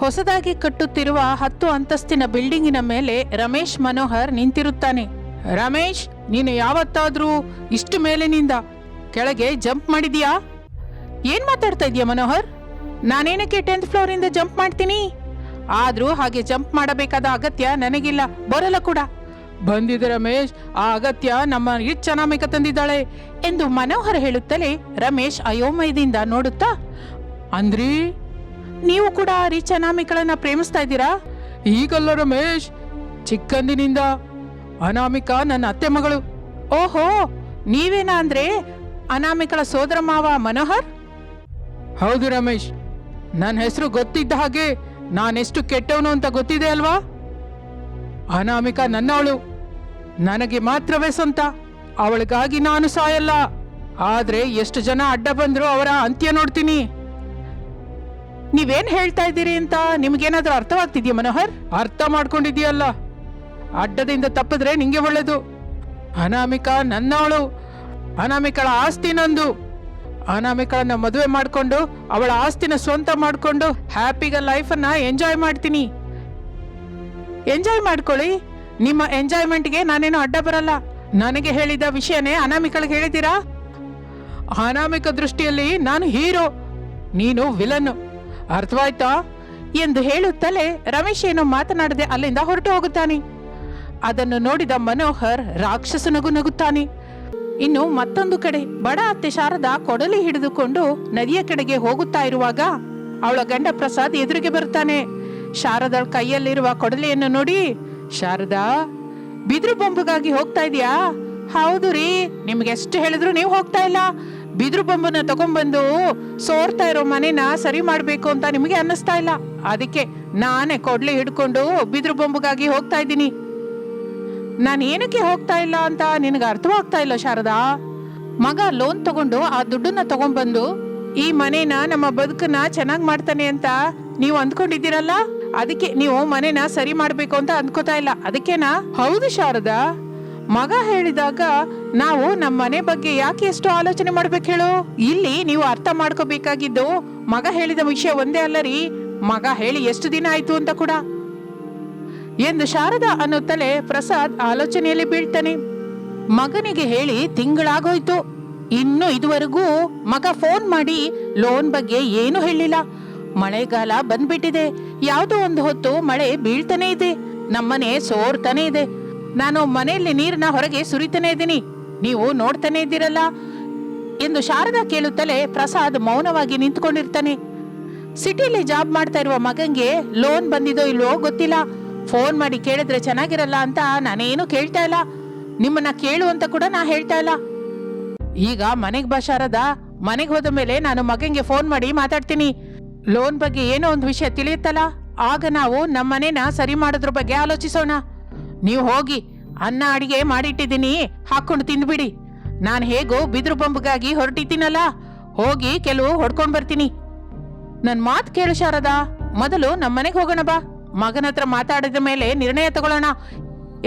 ಹೊಸದಾಗಿ ಕಟ್ಟುತ್ತಿರುವ ಹತ್ತು ಅಂತಸ್ತಿನ ಬಿಲ್ಡಿಂಗಿನ ಮೇಲೆ ರಮೇಶ್ ಮನೋಹರ್ ನಿಂತಿರುತ್ತಾನೆ. ರಮೇಶ್, ನೀನು ಯಾವತ್ತಾದ್ರೂ ಇಷ್ಟು ಮೇಲಿನಿಂದ ಕೆಳಗೆ ಜಂಪ್ ಮಾಡಿದ್ಯಾ? ಏನ್ ಮಾತಾಡ್ತಾ ಇದೀಯ ಮನೋಹರ್? ನಾನೇನಕ್ಕೆ ಟೆಂತ್ ಇಂದ ಜಂಪ್ ಮಾಡ್ತೀನಿ? ಆದ್ರೂ ಹಾಗೆ ಜಂಪ್ ಮಾಡಬೇಕಾದ ಅಗತ್ಯ ನನಗಿಲ್ಲ. ಬರಲ್ಲ ಕೂಡ. ಬಂದಿದೆ ರಮೇಶ್, ಆ ಅಗತ್ಯ ನಮ್ಮ ಇಟ್ ತಂದಿದ್ದಾಳೆ ಎಂದು ಮನೋಹರ್ ಹೇಳುತ್ತಲೇ ರಮೇಶ್ ಅಯೋಮಯದಿಂದ ನೋಡುತ್ತಾ, ಅಂದ್ರಿ ನೀವು ಕೂಡ ರಿಚ್ ಅನಾಮಿಕಳನ್ನ ಪ್ರೇಮಿಸ್ತಾ ಇದ್ದೀರಾ? ಈಗಲ್ಲ ರಮೇಶ್ ಚಿಕ್ಕಂದಿನಿಂದ ಅನಾಮಿಕ ನನ್ನ ಅತ್ತೆ ಮಗಳು. ಓಹೋ ನೀವೇನಾ ಅಂದ್ರೆ ಅನಾಮಿಕಳ ಸೋದರ ಮಾವ ಮನೋಹರ್? ಹೌದು ರಮೇಶ್ ನನ್ನ ಹೆಸರು ಗೊತ್ತಿದ್ದ ಹಾಗೆ ನಾನೆಷ್ಟು ಕೆಟ್ಟವನು ಅಂತ ಗೊತ್ತಿದೆ ಅಲ್ವಾ? ಅನಾಮಿಕ ನನ್ನವಳು ನನಗೆ ಮಾತ್ರವೇ ಸ್ವಂತ. ಅವಳಿಗಾಗಿ ನಾನು ಸಾಯಲ್ಲ. ಆದ್ರೆ ಎಷ್ಟು ಜನ ಅಡ್ಡ ಬಂದ್ರು ಅವರ ಅಂತ್ಯ ನೋಡ್ತೀನಿ. ನೀವೇನ್ ಹೇಳ್ತಾ ಇದ್ದೀರಿ ಅಂತ ನಿಮ್ಗೇನಾದ್ರೂ ಅರ್ಥವಾಗ್ತಿದ್ಯಾ ಮನೋಹರ್? ಅರ್ಥ ಮಾಡ್ಕೊಂಡಿದ್ಯಲ್ಲ ಅಡ್ಡದಿಂದ ತಪ್ಪಿದ್ರೆ ನಿಂಗೆ ಒಳ್ಳೇದು. ಅನಾಮಿಕ ನನ್ನವಳು, ಅನಾಮಿಕಳ ಆಸ್ತಿ ನಂದು. ಅನಾಮಿಕಳನ್ನ ಮದುವೆ ಮಾಡ್ಕೊಂಡು, ಅವಳ ಆಸ್ತಿನ ಸ್ವಂತ ಮಾಡ್ಕೊಂಡು ಹ್ಯಾಪಿಗ ಲೈಫನ್ನ ಎಂಜಾಯ್ ಮಾಡ್ತೀನಿ. ಎಂಜಾಯ್ ಮಾಡ್ಕೊಳ್ಳಿ. ನಿಮ್ಮ ಎಂಜಾಯ್ಮೆಂಟ್ಗೆ ನಾನೇನು ಅಡ್ಡ ಬರಲ್ಲ. ನನಗೆ ಹೇಳಿದ ವಿಷಯನೇ ಅನಾಮಿಕಳಿಗೆ ಹೇಳಿದ್ದೀರಾ? ಅನಾಮಿಕ ದೃಷ್ಟಿಯಲ್ಲಿ ನಾನು ಹೀರೋ, ನೀನು ವಿಲನ್ ಅರ್ಥವಾಯ್ತಾ? ಎಂದು ಹೇಳುತ್ತಲೇ ರಮೇಶ್ ಏನು ಮಾತನಾಡದೆ ಅಲ್ಲಿಂದ ಹೊರಟು ಹೋಗುತ್ತಾನೆ. ಅದನ್ನು ನೋಡಿದ ಮನೋಹರ್ ರಾಕ್ಷಸನಗು ನಗುತ್ತಾನೆ. ಇನ್ನು ಮತ್ತೊಂದು ಕಡೆ ಬಡ ಅತ್ತೆ ಶಾರದಾ ಕೊಡಲಿ ಹಿಡಿದುಕೊಂಡು ನದಿಯ ಕಡೆಗೆ ಹೋಗುತ್ತಾ ಇರುವಾಗ ಅವಳ ಗಂಡ ಪ್ರಸಾದ್ ಎದುರಿಗೆ ಬರುತ್ತಾನೆ. ಶಾರದಳ ಕೈಯಲ್ಲಿರುವ ಕೊಡಲಿಯನ್ನು ನೋಡಿ, ಶಾರದಾ, ಬಿದಿರು ಬೊಂಬಗಾಗಿ ಹೋಗ್ತಾ ಇದೆಯಾ? ಹೌದು ರೀ, ನಿಮ್ಗೆ ಎಷ್ಟು ಹೇಳಿದ್ರು ನೀವು ಹೋಗ್ತಾ ಇಲ್ಲ. ಬಿದಿರು ಬೊಂಬನ್ನ ತಗೊಂಡ್ಬಂದು ಸೋರ್ತಾ ಇರೋ ಮನೆನ ಸರಿ ಮಾಡಬೇಕು ಅಂತ ನಿಮಗೆ ಅನ್ನಿಸ್ತಾ ಇಲ್ಲ? ಅದಕ್ಕೆ ನಾನೇ ಕೊಡ್ಲಿ ಹಿಡ್ಕೊಂಡು ಬಿದಿರು ಬೊಂಬಗಾಗಿ ಹೋಗ್ತಾ ಇದ್ದೀನಿ. ನಾನು ಏನಕ್ಕೆ ಹೋಗ್ತಾ ಇಲ್ಲ ಅಂತ ನಿನಗೆ ಅರ್ಥವಾಗ್ತಾ ಇಲ್ಲ ಶಾರದಾ? ಮಗ ಲೋನ್ ತಗೊಂಡು ಆ ದುಡ್ಡನ್ನ ತಗೊಂಡ್ಬಂದು ಈ ಮನೇನ ನಮ್ಮ ಬದುಕನ್ನ ಚೆನ್ನಾಗಿ ಮಾಡ್ತಾನೆ ಅಂತ ನೀವು ಅಂದ್ಕೊಂಡಿದ್ದೀರಲ್ಲ? ಅದಕ್ಕೆ ನೀವು ಮನೇನ ಸರಿ ಮಾಡಬೇಕು ಅಂತ ಅಂದ್ಕೋತಾ ಇಲ್ಲ. ಅದಕ್ಕೇನಾ? ಹೌದು ಶಾರದಾ. ಮಗ ಹೇಳಿದಾಗ, ನಾವು ನಮ್ಮ ಮನೆ ಬಗ್ಗೆ ಯಾಕೆ ಎಷ್ಟು ಆಲೋಚನೆ ಮಾಡ್ಬೇಕು ಹೇಳು? ಇಲ್ಲಿ ನೀವು ಅರ್ಥ ಮಾಡ್ಕೋಬೇಕಾಗಿದ್ದು ಮಗ ಹೇಳಿದ ವಿಷಯ ಒಂದೇ ಅಲ್ಲ ರೀ ಮಗ ಹೇಳಿ ಎಷ್ಟು ದಿನ ಆಯ್ತು ಅಂತ ಕೂಡ. ಎಂದು ಶಾರದಾ ಅನ್ನುತ್ತಲೇ ಪ್ರಸಾದ್ ಆಲೋಚನೆಯಲ್ಲಿ ಬೀಳ್ತಾನೆ. ಮಗನಿಗೆ ಹೇಳಿ ತಿಂಗಳಾಗೋಯ್ತು. ಇನ್ನು ಇದುವರೆಗೂ ಮಗ ಫೋನ್ ಮಾಡಿ ಲೋನ್ ಬಗ್ಗೆ ಏನು ಹೇಳಿಲ್ಲ. ಮಳೆಗಾಲ ಬಂದ್ಬಿಟ್ಟಿದೆ. ಯಾವುದೋ ಒಂದು ಹೊತ್ತು ಮಳೆ ಬೀಳ್ತಾನೆ ಇದೆ. ನಮ್ಮನೆ ಸೋರ್ತಾನೆ ಇದೆ. ನಾನು ಮನೆಯಲ್ಲಿ ನೀರನ್ನ ಹೊರಗೆ ಸುರಿತಾನೆ ಇದ್ದೀನಿ. ನೀವು ನೋಡ್ತಾನೆ ಇದ್ದೀರಲ್ಲ? ಎಂದು ಶಾರದಾ ಕೇಳುತ್ತಲೇ ಪ್ರಸಾದ್ ಮೌನವಾಗಿ ನಿಂತ್ಕೊಂಡಿರ್ತಾನೆ. ಸಿಟಿಲಿ ಜಾಬ್ ಮಾಡ್ತಾ ಇರುವ ಮಗಂಗೆ ಲೋನ್ ಬಂದಿದೋ ಇಲ್ವೋ ಗೊತ್ತಿಲ್ಲ. ಫೋನ್ ಮಾಡಿ ಕೇಳಿದ್ರೆ ಚೆನ್ನಾಗಿರಲ್ಲ ಅಂತ ನಾನೇನು ಕೇಳ್ತಾ ಇಲ್ಲ. ನಿಮ್ಮನ್ನ ಕೇಳು ಅಂತ ಕೂಡ ನಾ ಹೇಳ್ತಾ ಇಲ್ಲ. ಈಗ ಮನೆಗೆ ಬಾ ಶಾರದಾ. ಮನೆಗೆ ಹೋದ ಮೇಲೆ ನಾನು ಮಗಂಗೆ ಫೋನ್ ಮಾಡಿ ಮಾತಾಡ್ತೀನಿ. ಲೋನ್ ಬಗ್ಗೆ ಏನೋ ಒಂದು ವಿಷಯ ತಿಳಿಯುತ್ತಲ್ಲ? ಆಗ ನಾವು ನಮ್ಮ ಮನೇನ ಸರಿ ಮಾಡೋದ್ರ ಬಗ್ಗೆ ಆಲೋಚಿಸೋಣ. ನೀವು ಹೋಗಿ ಅನ್ನ ಅಡಿಗೆ ಮಾಡಿಟ್ಟಿದ್ದೀನಿ, ಹಾಕೊಂಡು ತಿಂದ್ಬಿಡಿ. ನಾನು ಹೇಗೋ ಬಿದಿರು ಬೊಂಬಗಾಗಿ ಹೊರಟಿದ್ದೀನಲ್ಲ, ಹೋಗಿ ಕೆಲವು ಹೊಡ್ಕೊಂಡ್ ಬರ್ತೀನಿ. ನನ್ ಮಾತು ಕೇಳು ಶಾರದಾ, ಮೊದಲು ನಮ್ಮನೆಗೆ ಹೋಗೋಣ ಬಾ. ಮಗನ ಹತ್ರ ಮಾತಾಡಿದ ಮೇಲೆ ನಿರ್ಣಯ ತಗೊಳ್ಳೋಣ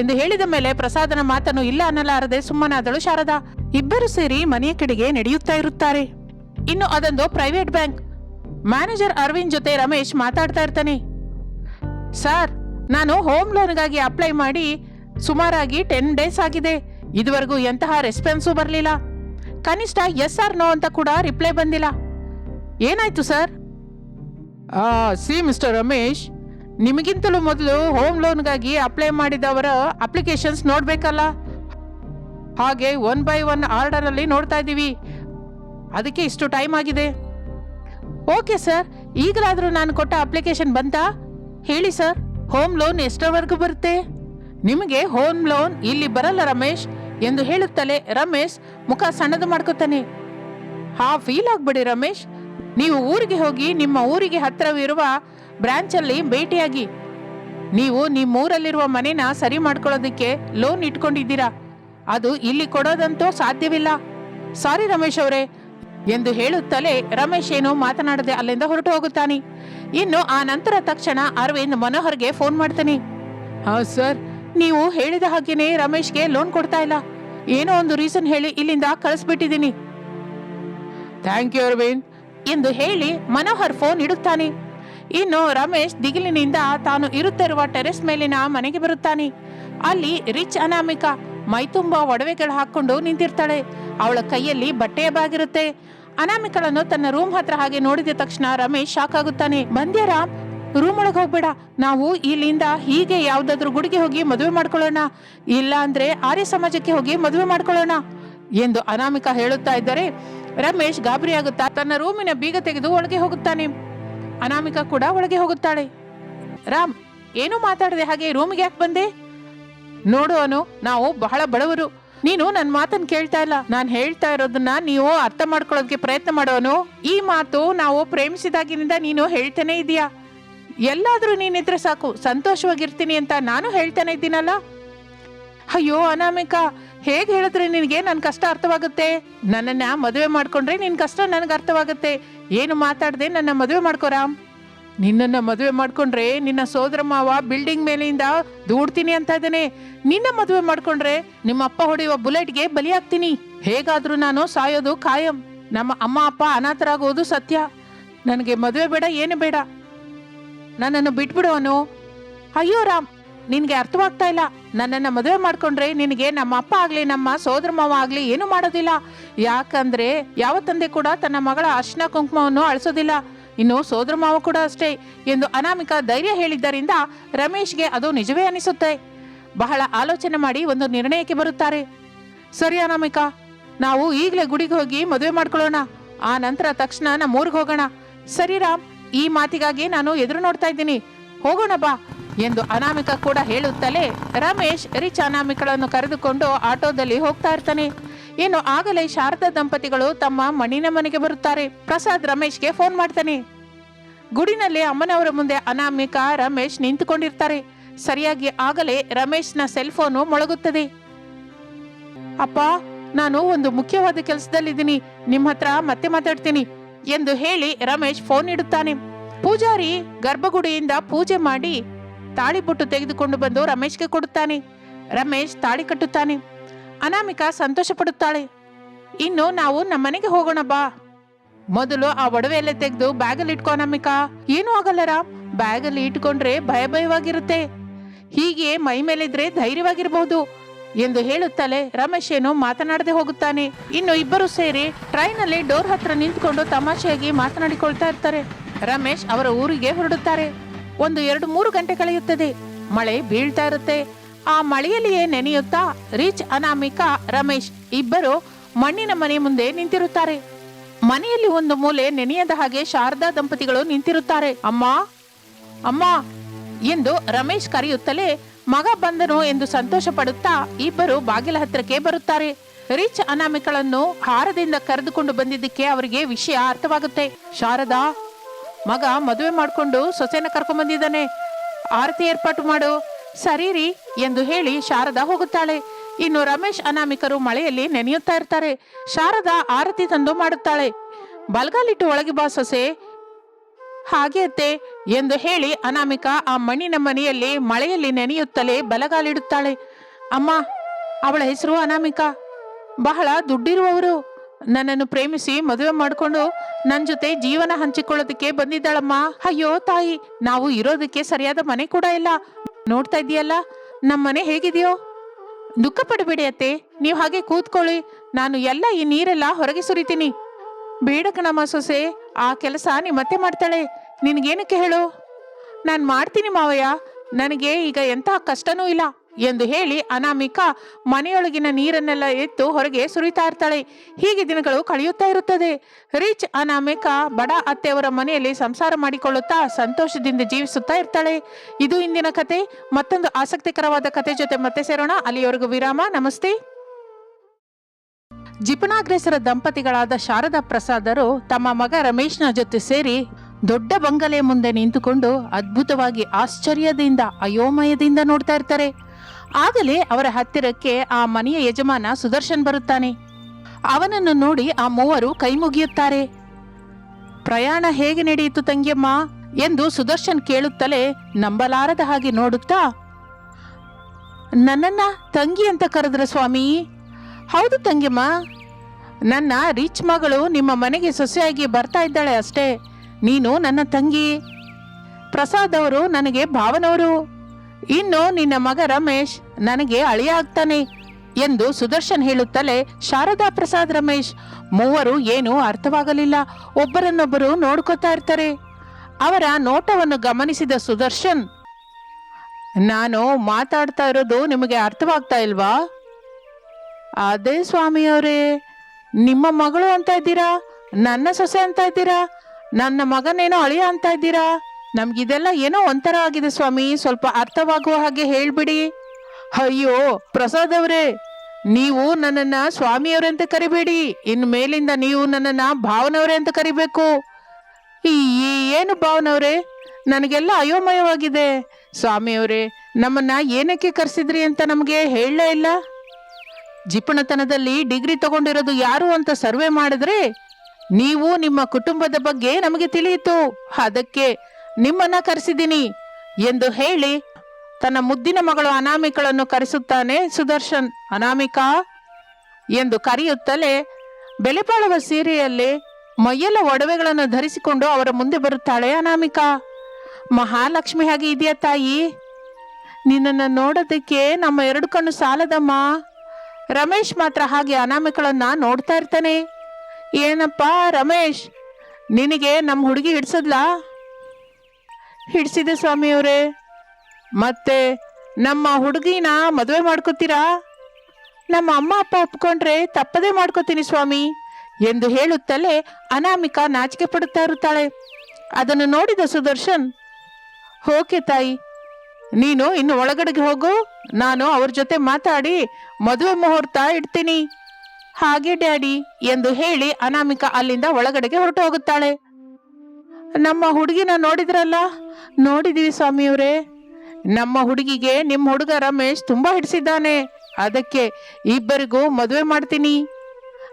ಎಂದು ಹೇಳಿದ ಮೇಲೆ ಪ್ರಸಾದನ ಮಾತನ್ನು ಇಲ್ಲ ಅನ್ನಲಾರದೆ ಸುಮ್ಮನಾದಳು ಶಾರದಾ. ಇಬ್ಬರು ಸೇರಿ ಮನೆಯ ಕಡೆಗೆ ನಡೆಯುತ್ತಾ ಇರುತ್ತಾರೆ. ಇನ್ನು ಅದೊಂದು ಪ್ರೈವೇಟ್ ಬ್ಯಾಂಕ್. ಮ್ಯಾನೇಜರ್ ಅರವಿಂದ್ ಜೊತೆ ರಮೇಶ್ ಮಾತಾಡ್ತಾ ಇರ್ತಾನೆ. ಸರ್ ನಾನು ಹೋಮ್ ಲೋನ್ಗಾಗಿ ಅಪ್ಲೈ ಮಾಡಿ ಸುಮಾರಾಗಿ ಟೆನ್ ಡೇಸ್ ಆಗಿದೆ. ಇದುವರೆಗೂ ಎಂತಹ ರೆಸ್ಪಾನ್ಸು ಬರಲಿಲ್ಲ. ಕನಿಷ್ಠ ಎಸ್ ಆರ್ ನೋ ಅಂತ ಕೂಡ ರಿಪ್ಲೈ ಬಂದಿಲ್ಲ. ಏನಾಯ್ತು ಸರ್ ಸಿ ಮಿಸ್ಟರ್ ರಮೇಶ್, ನಿಮಗಿಂತಲೂ ಮೊದಲು ಹೋಮ್ ಲೋನ್ಗಾಗಿ ಅಪ್ಲೈ ಮಾಡಿದವರ ಅಪ್ಲಿಕೇಶನ್ಸ್ ನೋಡ್ಬೇಕಲ್ಲ? ಹಾಗೆ ಒನ್ ಬೈ ಒನ್ ಆರ್ಡರ್ ಅಲ್ಲಿ ನೋಡ್ತಾ ಇದ್ದೀವಿ. ಅದಕ್ಕೆ ಇಷ್ಟು ಟೈಮ್ ಆಗಿದೆ. ಓಕೆ ಸರ್ ಈಗಲಾದರೂ ನಾನು ಕೊಟ್ಟ ಅಪ್ಲಿಕೇಶನ್ ಬಂತಾ? ಹೇಳಿ ಸರ್ ಹೋಮ್ ಲೋನ್ ಎಷ್ಟರವರೆಗೂ ಬರುತ್ತೆ? ನಿಮಗೆ ಹೋಮ್ ಲೋನ್ ಇಲ್ಲಿ ಬರಲ್ಲ ರಮೇಶ್ ಎಂದು ಹೇಳುತ್ತಲೇ ರಮೇಶ್ ಮುಖ ಸಣ್ಣದು ಮಾಡ್ಕೋತಾನೆ. ಹಾ ಫೀಲ್ ಆಗ್ಬಿಡಿ ರಮೇಶ್. ನೀವು ಊರಿಗೆ ಹೋಗಿ ನಿಮ್ಮ ಊರಿಗೆ ಹತ್ತಿರವಿರುವ ಬ್ರಾಂಚಲ್ಲಿ ಭೇಟಿಯಾಗಿ. ನೀವು ನಿಮ್ಮೂರಲ್ಲಿರುವ ಮನೆನ ಸರಿ ಮಾಡ್ಕೊಳ್ಳೋದಕ್ಕೆ ಲೋನ್ ಇಟ್ಕೊಂಡಿದ್ದೀರಾ? ಅದು ಇಲ್ಲಿ ಕೊಡೋದಂತೂ ಸಾಧ್ಯವಿಲ್ಲ. ಸಾರಿ ರಮೇಶ್ ಅವರೇ ಎಂದು ಹೇಳುತ್ತಲೇ ರಮೇಶ್ ಏನು ಮಾತನಾಡದೆ ಅಲ್ಲಿಂದ ಹೊರಟು ಹೋಗುತ್ತಾನೆ. ಇನ್ನು ಆ ನಂತರ ತಕ್ಷಣ ಅರವಿಂದ್ ಮನೋಹರ್ಗೆ ಫೋನ್ ಮಾಡ್ತಾನೆ. ಹಾ ಸರ್. ನೀವು ಹೇಳಿದ ಹಾಗೇನೆ ರಮೇಶ್ಗೆ ಲೋನ್ ಕೊಡ್ತಾ ಇಲ್ಲ. ಏನೋ ಒಂದು ರೀಸನ್ ಹೇಳಿ ಇಲ್ಲಿಂದ ಕಳಿಸ್ಬಿಟ್ಟಿದ್ದೀನಿ. Thank you Arvind. ಎಂದು ಹೇಳಿ ಮನೋಹರ್ ಫೋನ್ ಇಡುತ್ತಾನೆ. ಇನ್ನು ರಮೇಶ್ ದಿಗಿಲಿನಿಂದ ತಾನು ಇರುತ್ತಿರುವ ಟೆರೆಸ್ ಮೇಲಿನ ಮನೆಗೆ ಬರುತ್ತಾನೆ. ಅಲ್ಲಿ ರಿಚ್ ಅನಾಮಿಕಾ ಮೈತುಂಬ ಒಡವೆಗಳು ಹಾಕೊಂಡು ನಿಂತಿರ್ತಾಳೆ. ಅವಳ ಕೈಯಲ್ಲಿ ಬಟ್ಟೆಯ ಬ್ಯಾಗ್ ಇರುತ್ತೆ. ಅನಾಮಿಕಳನ್ನು ತನ್ನ ರೂಮ್ ಹತ್ರ ಹಾಗೆ ನೋಡಿದ ತಕ್ಷಣ ರಮೇಶ್ ಶಾಕ್ ಆಗುತ್ತಾನೆ ಬಂದ್ಯಾರ ರಾಮ್ ಒಳಗೆ ಹೋಗ್ಬೇಡ. ನಾವು ಇಲ್ಲಿಂದ ಹೀಗೆ ಯಾವ್ದಾದ್ರು ಗುಡಿಗೆ ಹೋಗಿ ಮದುವೆ ಮಾಡ್ಕೊಳ್ಳೋಣ. ಇಲ್ಲ ಅಂದ್ರೆ ಆರ್ಯ ಸಮಾಜಕ್ಕೆ ಹೋಗಿ ಮದುವೆ ಮಾಡ್ಕೊಳ್ಳೋಣ ಎಂದು ಅನಾಮಿಕ ಹೇಳುತ್ತಾ ಇದ್ದರೆ ರಮೇಶ್ ಗಾಬರಿಯಾಗುತ್ತಾ ತನ್ನ ರೂಮಿನ ಬೀಗ ತೆಗೆದು ಒಳಗೆ ಹೋಗುತ್ತಾನೆ. ಅನಾಮಿಕ ಕೂಡ ಒಳಗೆ ಹೋಗುತ್ತಾಳೆ. ರಾಮ್, ಏನು ಮಾತಾಡದೆ ಹಾಗೆ ರೂಮಿಗೆ ಯಾಕೆ ಬಂದೆ? ನೋಡು ಅನು, ನಾವು ಬಹಳ ಬಡವರು. ನೀನು ನನ್ನ ಮಾತನ್ನ ಕೇಳ್ತಾ ಇಲ್ಲ. ನಾನು ಹೇಳ್ತಾ ಇರೋದನ್ನ ನೀವು ಅರ್ಥ ಮಾಡ್ಕೊಳ್ಳೋದಕ್ಕೆ ಪ್ರಯತ್ನ ಮಾಡೋನು. ಈ ಮಾತು ನಾವು ಪ್ರೇಮಿಸಿದಾಗಿನಿಂದ ನೀನು ಹೇಳ್ತಾನೆ ಇದೀಯಾ? ಎಲ್ಲಾದ್ರೂ ನೀನಿದ್ರೆ ಸಾಕು. ಸಂತೋಷವಾಗಿರ್ತೀನಿ ಅಂತ ನಾನು ಹೇಳ್ತಾನೆ ಇದ್ದೀನಲ್ಲ? ಅಯ್ಯೋ, ಅನಾಮಿಕಾ. ಹೇಗೆ ಹೇಳಿದ್ರೆ ನಿನಗೆ ನನ್ನ ಕಷ್ಟ ಅರ್ಥವಾಗುತ್ತೆ? ನನ್ನನ್ನ ಮದುವೆ ಮಾಡ್ಕೊಂಡ್ರೆ ನಿನ್ ಕಷ್ಟ ನನಗೆ ಅರ್ಥವಾಗುತ್ತೆ ಏನು ಮಾತಾಡದೆ ನನ್ನ ಮದುವೆ ಮಾಡ್ಕೋರಾಮ್ ನಿನ್ನನ್ನ ಮದುವೆ ಮಾಡ್ಕೊಂಡ್ರೆ ನಿನ್ನ ಸೋದರ ಮಾವ ಬಿಲ್ಡಿಂಗ್ ಮೇಲಿಂದ ದೂಡ್ತೀನಿ ಅಂತ ಇದ್ದಾನೆ. ನಿನ್ನ ಮದುವೆ ಮಾಡ್ಕೊಂಡ್ರೆ ನಿಮ್ಮ ಅಪ್ಪ ಹೊಡೆಯುವ ಬುಲೆಟ್ಗೆ ಬಲಿಯಾಗ್ತೀನಿ. ಹೇಗಾದ್ರೂ ನಾನು ಸಾಯೋದು ಕಾಯಂ. ನಮ್ಮ ಅಮ್ಮ, ಅಪ್ಪ ಅನಾಥರಾಗೋದು ಸತ್ಯ. ನನಗೆ ಮದುವೆ ಬೇಡ, ಏನು ಬೇಡ. ನನ್ನನ್ನು ಬಿಟ್ಬಿಡೋನು. ಅಯ್ಯೋ ರಾಮ್, ನಿನಗೆ ಅರ್ಥವಾಗ್ತಾ ಇಲ್ಲ. ನನ್ನನ್ನ ಮದುವೆ ಮಾಡ್ಕೊಂಡ್ರೆ ನಿನಗೆ ನಮ್ಮ ಅಪ್ಪ ಆಗಲಿ, ನಮ್ಮ ಸೋದರ ಮಾವ ಆಗಲಿ ಏನು ಮಾಡೋದಿಲ್ಲ. ಯಾಕಂದ್ರೆ ಯಾವ ತಂದೆ ಕೂಡ ತನ್ನ ಮಗಳ ಅರ್ಶನ ಕುಂಕುಮವನ್ನು ಅಳಿಸೋದಿಲ್ಲ. ಇನ್ನು ಸೋದರ ಮಾವ ಕೂಡ ಅಷ್ಟೇ ಎಂದು ಅನಾಮಿಕಾ ಧೈರ್ಯ ಹೇಳಿದ್ದರಿಂದ ರಮೇಶ್ಗೆ ಅದು ನಿಜವೇ ಅನಿಸುತ್ತೆ. ಬಹಳ ಆಲೋಚನೆ ಮಾಡಿ ಒಂದು ನಿರ್ಣಯಕ್ಕೆ ಬರುತ್ತಾರೆ. ಸರಿ ಅನಾಮಿಕಾ, ನಾವು ಈಗಲೇ ಗುಡಿಗೆ ಹೋಗಿ ಮದುವೆ ಮಾಡ್ಕೊಳ್ಳೋಣ. ಆ ನಂತರ ತಕ್ಷಣ ನಮ್ಮ ಹೋಗೋಣ. ಸರಿ ರಾಮ್, ಈ ಮಾತಿಗಾಗಿ ನಾನು ಎದುರು ನೋಡ್ತಾ ಇದ್ದೀನಿ. ಹೋಗೋಣ ಬಾ ಎಂದು ಅನಾಮಿಕಾ ಕೂಡ ಹೇಳುತ್ತಲೇ ರಮೇಶ್ ರಿಚ್ ಅನಾಮಿಕಳನ್ನು ಕರೆದುಕೊಂಡು ಆಟೋದಲ್ಲಿ ಹೋಗ್ತಾ ಇರ್ತಾನೆ. ಇನ್ನು ಆಗಲೇ ಶಾರದಾ ದಂಪತಿಗಳು ತಮ್ಮ ಮಣ್ಣಿನ ಮನೆಗೆ ಬರುತ್ತಾರೆ. ಪ್ರಸಾದ್ ರಮೇಶ್ಗೆ ಫೋನ್ ಮಾಡ್ತಾನೆ. ಗುಡಿನಲ್ಲಿ ಅಮ್ಮನವರ ಮುಂದೆ ಅನಾಮಿಕ ರಮೇಶ್ ನಿಂತುಕೊಂಡಿರ್ತಾರೆ. ಸರಿಯಾಗಿ ಆಗಲೇ ರಮೇಶ್ನ ಸೆಲ್ ಫೋನು ಮೊಳಗುತ್ತದೆ. ಅಪ್ಪ, ನಾನು ಒಂದು ಮುಖ್ಯವಾದ ಕೆಲಸದಲ್ಲಿದ್ದೀನಿ. ನಿಮ್ಮ ಹತ್ರ ಮತ್ತೆ ಮಾತಾಡ್ತೀನಿ ಎಂದು ಹೇಳಿ ರಮೇಶ್ ಫೋನ್ ಇಡುತ್ತಾನೆ. ಪೂಜಾರಿ ಗರ್ಭಗುಡಿಯಿಂದ ಪೂಜೆ ಮಾಡಿ ತಾಳಿಬುಟ್ಟು ತೆಗೆದುಕೊಂಡು ಬಂದು ರಮೇಶ್ಗೆ ಕೊಡುತ್ತಾನೆ. ರಮೇಶ್ ತಾಳಿ ಕಟ್ಟುತ್ತಾನೆ. ಅನಾಮಿಕಾ ಸಂತೋಷ ಪಡುತ್ತಾಳೆ ಇನ್ನು ನಾವು ನಮ್ಮನೆಗೆ ಹೋಗೋಣ ಬಾ. ಮೊದಲು ಆ ಒಡವೆಯಲ್ಲೇ ತೆಗೆದು ಬ್ಯಾಗಲ್ಲಿ ಇಟ್ಕೋ ಅನಾಮಿಕಾ. ಏನೂ ಆಗಲ್ಲ ರಾಮ್. ಬ್ಯಾಗಲ್ಲಿ ಇಟ್ಕೊಂಡ್ರೆ ಭಯ ಭಯವಾಗಿರುತ್ತೆ. ಹೀಗೆ ಮೈ ಮೇಲಿದ್ರೆ ಧೈರ್ಯವಾಗಿರಬಹುದು ಎಂದು ಹೇಳುತ್ತಲೇ ರಮೇಶ್ ಏನು ಮಾತನಾಡದೆ ಹೋಗುತ್ತಾನೆ. ಇನ್ನು ಇಬ್ಬರು ಸೇರಿ ಟ್ರೈನಲ್ಲಿ ಡೋರ್ ಹತ್ರ ನಿಂತ್ಕೊಂಡು ತಮಾಷೆಯಾಗಿ ಮಾತನಾಡಿಕೊಳ್ತಾ ಇರ್ತಾರೆ. ರಮೇಶ್ ಅವರ ಊರಿಗೆ ಹೊರಡುತ್ತಾರೆ. ಒಂದು ಎರಡು ಮೂರು ಗಂಟೆ ಕಳೆಯುತ್ತದೆ. ಮಳೆ ಬೀಳ್ತಾ ಇರುತ್ತೆ. ಆ ಮಳೆಯಲ್ಲಿಯೇ ನೆನೆಯುತ್ತಾ ರಿಚ್, ಅನಾಮಿಕಾ, ರಮೇಶ್ ಇಬ್ಬರು ಮಣ್ಣಿನ ಮನೆ ಮುಂದೆ ನಿಂತಿರುತ್ತಾರೆ. ಮನೆಯಲ್ಲಿ ಒಂದು ಮೂಲೆ ನೆನೆಯದ ಹಾಗೆ ಶಾರದಾ ದಂಪತಿಗಳು ನಿಂತಿರುತ್ತಾರೆ. ಅಮ್ಮ ಅಮ್ಮ ಎಂದು ರಮೇಶ್ ಕರೆಯುತ್ತಲೇ ಮಗ ಬಂದನು ಎಂದು ಸಂತೋಷ ಪಡುತ್ತಾ ಇಬ್ಬರು ಬಾಗಿಲ ಹತ್ರಕ್ಕೆ ಬರುತ್ತಾರೆ. ರಿಚ್, ಅನಾಮಿಕಳನ್ನು ಹಾರದಿಂದ ಕರೆದುಕೊಂಡು ಬಂದಿದ್ದಕ್ಕೆ ಅವರಿಗೆ ವಿಷಯ ಅರ್ಥವಾಗುತ್ತೆ. ಶಾರದಾ, ಮಗ ಮದುವೆ ಮಾಡ್ಕೊಂಡು ಸೊಸೆನ ಕರ್ಕೊಂಡ್ ಬಂದಿದ್ದಾನೆ ಆರತಿ ಏರ್ಪಾಟು ಮಾಡು. ಸರಿ ರೀ ಎಂದು ಹೇಳಿ ಶಾರದಾ ಹೋಗುತ್ತಾಳೆ. ಇನ್ನು ರಮೇಶ್ ಅನಾಮಿಕರು ಮಳೆಯಲ್ಲಿ ನೆನೆಯುತ್ತಾ ಇರ್ತಾರೆ. ಶಾರದಾ ಆರತಿ ತಂದು ಮಾಡುತ್ತಾಳೆ. ಬಲ್ಗಾಲಿಟ್ಟು ಒಳಗೆ ಬಾ ಸೊಸೆ. ಹಾಗೆ ಅತ್ತೆ ಎಂದು ಹೇಳಿ ಅನಾಮಿಕಾ ಆ ಮಣ್ಣಿನ ಮನೆಯಲ್ಲಿ ಮಳೆಯಲ್ಲಿ ನೆನೆಯುತ್ತಲೇ ಬಲಗಾಲಿಡುತ್ತಾಳೆ. ಅಮ್ಮ, ಅವಳ ಹೆಸರು ಅನಾಮಿಕಾ. ಬಹಳ ದುಡ್ಡಿರುವವರು. ನನ್ನನ್ನು ಪ್ರೇಮಿಸಿ ಮದುವೆ ಮಾಡಿಕೊಂಡು ನನ್ನ ಜೊತೆ ಜೀವನ ಹಂಚಿಕೊಳ್ಳೋದಕ್ಕೆ ಬಂದಿದ್ದಾಳಮ್ಮ. ಅಯ್ಯೋ ತಾಯಿ, ನಾವು ಇರೋದಕ್ಕೆ ಸರಿಯಾದ ಮನೆ ಕೂಡ ಇಲ್ಲ. ನೋಡ್ತಾ ಇದೀಯಲ್ಲ? ನಮ್ಮ ಮನೆ ಹೇಗಿದೆಯೋ? ದುಃಖ ಪಡಬೇಡಿ ಅತ್ತೆ. ನೀವು ಹಾಗೆ ಕೂತ್ಕೊಳ್ಳಿ. ನಾನು ಎಲ್ಲ ಈ ನೀರೆಲ್ಲ ಹೊರಗೆ ಸುರಿತೀನಿ. ಬೇಡ ಕಣಮ್ಮ ಸೊಸೆ. ಆ ಕೆಲಸ ನಿಮ್ಮತ್ತೆ ಮಾಡ್ತಾಳೆ. ನಿನಗೇನಕ್ಕೆ ಹೇಳು? ನಾನು ಮಾಡ್ತೀನಿ ಮಾವಯ್ಯ. ನನಗೆ ಈಗ ಎಂತಹ ಕಷ್ಟನೂ ಇಲ್ಲ. ಎಂದು ಹೇಳಿ ಅನಾಮಿಕಾ ಮನೆಯೊಳಗಿನ ನೀರನ್ನೆಲ್ಲ ಎತ್ತು ಹೊರಗೆ ಸುರಿತಾ ಇರ್ತಾಳೆ ಹೀಗೆ ದಿನಗಳು ಕಳೆಯುತ್ತಾ ಇರುತ್ತದೆ. ರಿಚ್ ಅನಾಮಿಕಾ ಬಡ ಅತ್ತೆಯವರ ಮನೆಯಲ್ಲಿ ಸಂಸಾರ ಮಾಡಿಕೊಳ್ಳುತ್ತಾ ಸಂತೋಷದಿಂದ ಜೀವಿಸುತ್ತಾ ಇರ್ತಾಳೆ. ಇದು ಇಂದಿನ ಕತೆ. ಮತ್ತೊಂದು ಆಸಕ್ತಿಕರವಾದ ಕತೆ ಜೊತೆ ಮತ್ತೆ ಸೇರೋಣ. ಅಲ್ಲಿಯವರೆಗೂ ವಿರಾಮ. ನಮಸ್ತೆ. ಜಿಪನಾಗ್ರೇಸರ ದಂಪತಿಗಳಾದ ಶಾರದಾ ಪ್ರಸಾದರು ತಮ್ಮ ಮಗ ರಮೇಶ್ನ ಜೊತೆ ಸೇರಿ ದೊಡ್ಡ ಬಂಗಲೆ ಮುಂದೆ ನಿಂತುಕೊಂಡು ಅದ್ಭುತವಾಗಿ ಆಶ್ಚರ್ಯದಿಂದ, ಅಯೋಮಯದಿಂದ ನೋಡ್ತಾ ಇರ್ತಾರೆ. ಆಗಲೇ ಅವರ ಹತ್ತಿರಕ್ಕೆ ಆ ಮನೆಯ ಯಜಮಾನ ಸುದರ್ಶನ್ ಬರುತ್ತಾನೆ. ಅವನನ್ನು ನೋಡಿ ಆ ಮೂವರು ಕೈ ಮುಗಿಯುತ್ತಾರೆ ಪ್ರಯಾಣ ಹೇಗೆ ನಡೆಯಿತು ತಂಗಿಯಮ್ಮ? ಎಂದು ಸುದರ್ಶನ್ ಕೇಳುತ್ತಲೇ ನಂಬಲಾರದ ಹಾಗೆ ನೋಡುತ್ತಾ, ನನ್ನನ್ನ ತಂಗಿ ಅಂತ ಕರೆದ್ರ ಸ್ವಾಮಿ? ಹೌದು ತಂಗಿಮ್ಮ ನನ್ನ ರಿಚ್ ಮಗಳು ನಿಮ್ಮ ಮನೆಗೆ ಸೊಸೆಯಾಗಿ ಬರ್ತಾ ಇದ್ದಾಳೆ ಅಷ್ಟೇ. ನೀನು ನನ್ನ ತಂಗಿ. ಪ್ರಸಾದ್ ಅವರು ನನಗೆ ಭಾವನವರು. ಇನ್ನು ನಿನ್ನ ಮಗ ರಮೇಶ್ ನನಗೆ ಅಳಿಯ ಆಗ್ತಾನೆ ಎಂದು ಸುದರ್ಶನ್ ಹೇಳುತ್ತಲೇ ಶಾರದಾ ಪ್ರಸಾದ್ ರಮೇಶ್, ಮೂವರು ಏನೂ ಅರ್ಥವಾಗಲಿಲ್ಲ. ಒಬ್ಬರನ್ನೊಬ್ಬರು ನೋಡ್ಕೋತಾ ಇರ್ತಾರೆ. ಅವರ ನೋಟವನ್ನು ಗಮನಿಸಿದ ಸುದರ್ಶನ್, ನಾನು ಮಾತಾಡ್ತಾ ಇರೋದು ನಿಮಗೆ ಅರ್ಥವಾಗ್ತಾ ಇಲ್ವಾ? ಅದೇ ಸ್ವಾಮಿಯವರೇ ನಿಮ್ಮ ಮಗಳು ಅಂತ ಇದ್ದೀರಾ? ನನ್ನ ಸೊಸೆ ಅಂತ ಇದ್ದೀರಾ? ನನ್ನ ಮಗನೇನೋ ಅಳಿಯ ಅಂತ ಇದ್ದೀರಾ? ನಮ್ಗಿದೆಲ್ಲ ಏನೋ ಒಂಥರ ಆಗಿದೆ ಸ್ವಾಮಿ. ಸ್ವಲ್ಪ ಅರ್ಥವಾಗುವ ಹಾಗೆ ಹೇಳ್ಬಿಡಿ. ಅಯ್ಯೋ ಪ್ರಸಾದ್ ಅವರೇ ನೀವು ನನ್ನನ್ನ ಸ್ವಾಮಿಯವರೇ ಅಂತ ಕರಿಬೇಡಿ. ಇನ್ನು ಮೇಲಿಂದ ನೀವು ನನ್ನನ್ನ ಭಾವನವರೇ ಅಂತ ಕರಿಬೇಕು. ಈ- ಏನು ಭಾವನವ್ರೆ? ನನಗೆಲ್ಲ ಅಯೋಮಯವಾಗಿದೆ. ಸ್ವಾಮಿಯವರೇ, ನಮ್ಮನ್ನ ಏನಕ್ಕೆ ಕರೆಸಿದ್ರಿ ಅಂತ ನಮಗೆ ಹೇಳಲೇ ಇಲ್ಲ. ಜಿಪಣತನದಲ್ಲಿ ಡಿಗ್ರಿ ತಗೊಂಡಿರೋದು ಯಾರು ಅಂತ ಸರ್ವೆ ಮಾಡಿದ್ರೆ, ನೀವು ನಿಮ್ಮ ಕುಟುಂಬದ ಬಗ್ಗೆ ನಮಗೆ ತಿಳಿಯಿತು. ಅದಕ್ಕೆ ನಿಮ್ಮನ್ನ ಕರೆಸಿದ್ದೀನಿ ಎಂದು ಹೇಳಿ ತನ್ನ ಮುದ್ದಿನ ಮಗಳು ಅನಾಮಿಕಳನ್ನು ಕರೆಸುತ್ತಾನೆ, ಸುದರ್ಶನ್, ಅನಾಮಿಕಾ? ಎಂದು ಕರೆಯುತ್ತಲೇ ಬೆಲೆಬಾಳುವ ಸೀರೆಯಲ್ಲಿ ಮೈಯೆಲ್ಲ ಒಡವೆಗಳನ್ನು ಧರಿಸಿಕೊಂಡು ಅವರ ಮುಂದೆ ಬರುತ್ತಾಳೆ, ಅನಾಮಿಕಾ, ಮಹಾಲಕ್ಷ್ಮಿ ಹಾಗೆ ಇದೆಯಾ ತಾಯಿ? ನಿನ್ನನ್ನು ನೋಡೋದಕ್ಕೆ ನಮ್ಮ ಎರಡು ಕಣ್ಣು ಸಾಲದಮ್ಮ. ರಮೇಶ್ ಮಾತ್ರ ಹಾಗೆ ಅನಾಮಿಕಳನ್ನ ನೋಡ್ತಾ ಇರ್ತಾನೆ. ಏನಪ್ಪ ರಮೇಶ್, ನಿನಗೆ ನಮ್ಮ ಹುಡುಗಿ ಹಿಡ್ಸದ್ಲಾ? ಹಿಡ್ಸಿದೆ ಸ್ವಾಮಿಯವರೇ. ಮತ್ತೆ ನಮ್ಮ ಹುಡುಗಿನ ಮದುವೆ ಮಾಡ್ಕೋತೀರಾ? ನಮ್ಮ ಅಮ್ಮ ಅಪ್ಪ ಒಪ್ಕೊಂಡ್ರೆ ತಪ್ಪದೇ ಮಾಡ್ಕೋತೀನಿ ಸ್ವಾಮಿ ಎಂದು ಹೇಳುತ್ತಲೇ ಅನಾಮಿಕ ನಾಚಿಕೆ ಪಡುತ್ತಾ ಇರುತ್ತಾಳೆ. ಅದನ್ನು ನೋಡಿದ ಸುದರ್ಶನ್, ಓಕೆ ತಾಯಿ, ನೀನು ಇನ್ನು ಒಳಗಡೆಗೆ ಹೋಗು. ನಾನು ಅವ್ರ ಜೊತೆ ಮಾತಾಡಿ ಮದುವೆ ಮುಹೂರ್ತ ಇಡ್ತೀನಿ. ಹಾಗೆ ಡ್ಯಾಡಿ, ಎಂದು ಹೇಳಿ ಅನಾಮಿಕ ಅಲ್ಲಿಂದ ಒಳಗಡೆಗೆ ಹೊರಟು ಹೋಗುತ್ತಾಳೆ. ನಮ್ಮ ಹುಡುಗಿನ ನೋಡಿದ್ರಲ್ಲ? ನೋಡಿದೀವಿ ಸ್ವಾಮಿಯವರೇ. ನಮ್ಮ ಹುಡುಗಿಗೆ ನಿಮ್ಮ ಹುಡುಗ ರಮೇಶ್ ತುಂಬಾ ಹಿಡಿಸಿದ್ದಾನೆ. ಅದಕ್ಕೆ ಇಬ್ಬರಿಗೂ ಮದುವೆ ಮಾಡ್ತೀನಿ.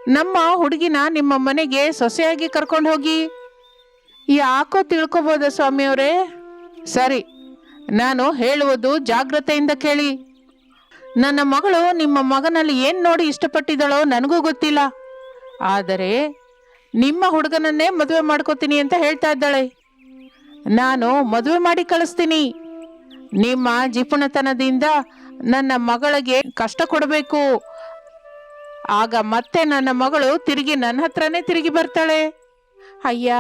ನಮ್ಮ ಹುಡುಗಿನ ನಿಮ್ಮ ಮನೆಗೆ ಸೊಸೆಯಾಗಿ ಕರ್ಕೊಂಡು ಹೋಗಿ. ಯಾಕೋ ತಿಳ್ಕೊಬೋದ ಸ್ವಾಮಿಯವರೇ? ಸರಿ, ನಾನು ಹೇಳುವುದು ಜಾಗ್ರತೆಯಿಂದ ಕೇಳಿ. ನನ್ನ ಮಗಳು ನಿಮ್ಮ ಮಗನಲ್ಲಿ ಏನು ನೋಡಿ ಇಷ್ಟಪಟ್ಟಿದ್ದಾಳೋ ನನಗೂ ಗೊತ್ತಿಲ್ಲ. ಆದರೆ ನಿಮ್ಮ ಹುಡುಗನನ್ನೇ ಮದುವೆ ಮಾಡ್ಕೋತೀನಿ ಅಂತ ಹೇಳ್ತಾ ಇದ್ದಾಳೆ. ನಾನು ಮದುವೆ ಮಾಡಿ ಕಳಿಸ್ತೀನಿ. ನಿಮ್ಮ ಜಿಪುಣತನದಿಂದ ನನ್ನ ಮಗಳಿಗೆ ಕಷ್ಟ ಕೊಡಬೇಕು. ಆಗ ಮತ್ತೆ ನನ್ನ ಮಗಳು ತಿರುಗಿ ನನ್ನ ಹತ್ರನೇ ತಿರುಗಿ ಬರ್ತಾಳೆ. ಅಯ್ಯ,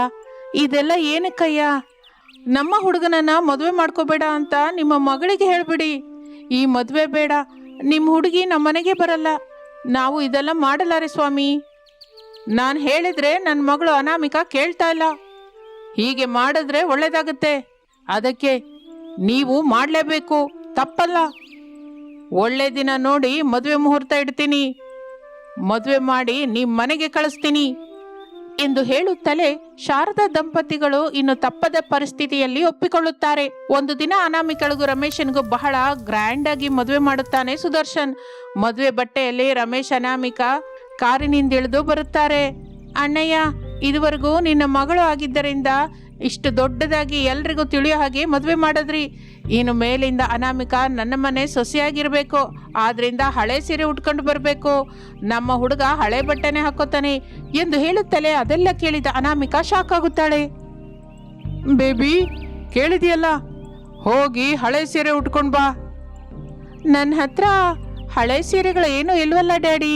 ಇದೆಲ್ಲ ಏನಕ್ಕಯ್ಯ? ನಮ್ಮ ಹುಡುಗನನ್ನ ಮದುವೆ ಮಾಡ್ಕೋಬೇಡ ಅಂತ ನಿಮ್ಮ ಮಗಳಿಗೆ ಹೇಳ್ಬಿಡಿ. ಈ ಮದುವೆ ಬೇಡ. ನಿಮ್ಮ ಹುಡುಗಿ ನಮ್ಮ ಮನೆಗೆ ಬರಲ್ಲ. ನಾವು ಇದೆಲ್ಲ ಮಾಡಲಾರೆ ಸ್ವಾಮಿ. ನಾನು ಹೇಳಿದ್ರೆ ನನ್ನ ಮಗಳು ಅನಾಮಿಕಾ ಕೇಳ್ತಾ ಇಲ್ಲ. ಹೀಗೆ ಮಾಡಿದ್ರೆ ಒಳ್ಳೇದಾಗುತ್ತೆ. ಅದಕ್ಕೆ ನೀವು ಮಾಡಲೇಬೇಕು, ತಪ್ಪಲ್ಲ. ಒಳ್ಳೆ ದಿನ ನೋಡಿ ಮದುವೆ ಮುಹೂರ್ತ ಇಡ್ತೀನಿ. ಮದುವೆ ಮಾಡಿ ನಿಮ್ಮ ಮನೆಗೆ ಕಳಿಸ್ತೀನಿ. ಎಂದು ಹೇಳುತ್ತಲೇ ಶಾರದಾ ದಂಪತಿಗಳು ಇನ್ನು ತಪ್ಪದ ಪರಿಸ್ಥಿತಿಯಲ್ಲಿ ಒಪ್ಪಿಕೊಳ್ಳುತ್ತಾರೆ. ಒಂದು ದಿನ ಅನಾಮಿಕಳಿಗೂ ರಮೇಶನ್ಗೂ ಬಹಳ ಗ್ರ್ಯಾಂಡ್ ಆಗಿ ಮದುವೆ ಮಾಡುತ್ತಾನೆ ಸುದರ್ಶನ್. ಮದುವೆ ಬಟ್ಟೆಯಲ್ಲಿ ರಮೇಶ್ ಅನಾಮಿಕಾ ಕಾರಿನಿಂದಿಳಿದು ಬರುತ್ತಾರೆ. ಅಣ್ಣಯ್ಯ, ಇದುವರೆಗೂ ನಿನ್ನ ಮಗಳು ಆಗಿದ್ದರಿಂದ ಇಷ್ಟು ದೊಡ್ಡದಾಗಿ ಎಲ್ರಿಗೂ ತಿಳಿಯೋ ಹಾಗೆ ಮದುವೆ ಮಾಡಿದ್ರಿ. ಇನ್ನು ಮೇಲಿಂದ ಅನಾಮಿಕ ನನ್ನ ಮನೆ ಸೊಸೆಯಾಗಿರಬೇಕು. ಆದ್ರಿಂದ ಹಳೆ ಸೀರೆ ಉಟ್ಕೊಂಡು ಬರಬೇಕು. ನಮ್ಮ ಹುಡುಗ ಹಳೆ ಬಟ್ಟೆನೆ ಹಾಕೋತಾನೆ. ಎಂದು ಹೇಳುತ್ತಲೇ ಅದೆಲ್ಲ ಕೇಳಿದ ಅನಾಮಿಕ ಶಾಕ್ ಆಗುತ್ತಾಳೆ ಬೇಬಿ, ಕೇಳಿದೆಯಲ್ಲ? ಹೋಗಿ ಹಳೆ ಸೀರೆ ಉಟ್ಕೊಂಡು ಬಾ. ನನ್ನ ಹತ್ರ ಹಳೆ ಸೀರೆಗಳು ಏನೂ ಇಲ್ವಲ್ಲ, ಡ್ಯಾಡಿ.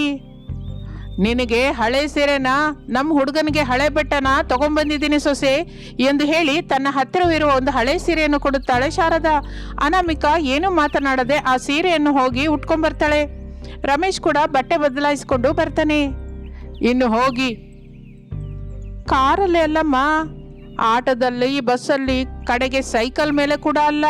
ನಿನಗೆ ಹಳೆ ಸೀರೆನ ನಮ್ಮ ಹುಡುಗನಿಗೆ ಹಳೆ ಬೆಟ್ಟನ ತಗೊಂಡ್ಬಂದಿದ್ದೀನಿ ಸೊಸೆ ಎಂದು ಹೇಳಿ ತನ್ನ ಹತ್ತಿರವಿರುವ ಒಂದು ಹಳೆ ಸೀರೆಯನ್ನು ಕೊಡುತ್ತಾಳೆ ಶಾರದಾ. ಅನಾಮಿಕಾ ಏನು ಮಾತನಾಡದೆ ಆ ಸೀರೆಯನ್ನು ಹೋಗಿ ಉಟ್ಕೊಂಡ್ಬರ್ತಾಳೆ ರಮೇಶ್ ಕೂಡ ಬಟ್ಟೆ ಬದಲಾಯಿಸಿಕೊಂಡು ಬರ್ತಾನೆ. ಇನ್ನು ಹೋಗಿ. ಕಾರಲ್ಲಿ ಅಲ್ಲಮ್ಮ. ಆಟೋದಲ್ಲಿ, ಬಸ್ಸಲ್ಲಿ, ಕಡೆಗೆ ಸೈಕಲ್ ಮೇಲೆ ಕೂಡ ಅಲ್ಲ.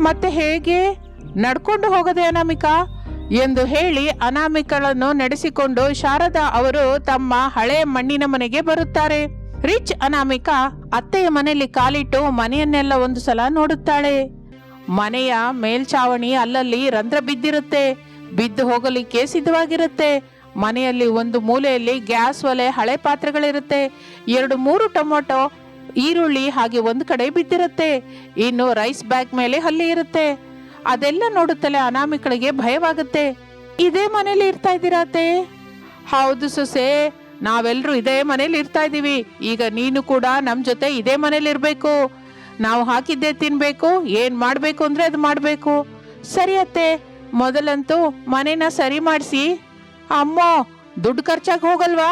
ಮತ್ತೆ ಹೇಗೆ? ನಡ್ಕೊಂಡು ಹೋಗದೆ ಅನಾಮಿಕಾ. ಎಂದು ಹೇಳಿ ಅನಾಮಿಕಳನ್ನು ನಡೆಸಿಕೊಂಡು ಶಾರದಾ ಅವರು ತಮ್ಮ ಹಳೆ ಮಣ್ಣಿನ ಮನೆಗೆ ಬರುತ್ತಾರೆ. ರಿಚ್ ಅನಾಮಿಕ ಅತ್ತೆಯ ಮನೆಯಲ್ಲಿ ಕಾಲಿಟ್ಟು ಮನೆಯನ್ನೆಲ್ಲ ಒಂದು ಸಲ ನೋಡುತ್ತಾಳೆ. ಮನೆಯ ಮೇಲ್ಛಾವಣಿ ಅಲ್ಲಲ್ಲಿ ರಂಧ್ರ ಬಿದ್ದಿರುತ್ತೆ. ಬಿದ್ದು ಹೋಗಲಿಕ್ಕೆ ಸಿದ್ಧವಾಗಿರುತ್ತೆ. ಮನೆಯಲ್ಲಿ ಒಂದು ಮೂಲೆಯಲ್ಲಿ ಗ್ಯಾಸ್ ಒಲೆ, ಹಳೆ ಪಾತ್ರೆಗಳಿರುತ್ತೆ. ಎರಡು, ಮೂರು ಟೊಮೊಟೊ, ಈರುಳ್ಳಿ ಹಾಗೆ ಒಂದು ಕಡೆ ಬಿದ್ದಿರುತ್ತೆ. ಇನ್ನು ರೈಸ್ ಬ್ಯಾಗ್ ಮೇಲೆ ಹಲ್ಲಿ ಇರುತ್ತೆ. ಅದೆಲ್ಲ ನೋಡುತ್ತಲೇ ಅನಾಮಿಕಳಿಗೆ ಭಯವಾಗುತ್ತೆ. ಇದೇ ಮನೇಲಿ ಇರ್ತಾ ಇದ್ದೀರಾ ಅತ್ತೆ? ಹೌದು ಸೊಸೆ ನಾವೆಲ್ಲರೂ ಇದೇ ಮನೇಲಿ ಇರ್ತಾ ಇದ್ದೀವಿ. ಈಗ ನೀನು ಕೂಡ ನಮ್ಮ ಜೊತೆ ಇದೇ ಮನೇಲಿ ಇರಬೇಕು. ನಾವು ಹಾಕಿದ್ದೇ ತಿನ್ಬೇಕು, ಏನು ಮಾಡಬೇಕು ಅಂದ್ರೆ ಅದು ಮಾಡಬೇಕು. ಸರಿ ಅತ್ತೆ, ಮೊದಲಂತೂ ಮನೇನ ಸರಿ ಮಾಡಿಸಿ. ಅಮ್ಮ, ದುಡ್ಡು ಖರ್ಚಾಗಿ ಹೋಗಲ್ವಾ?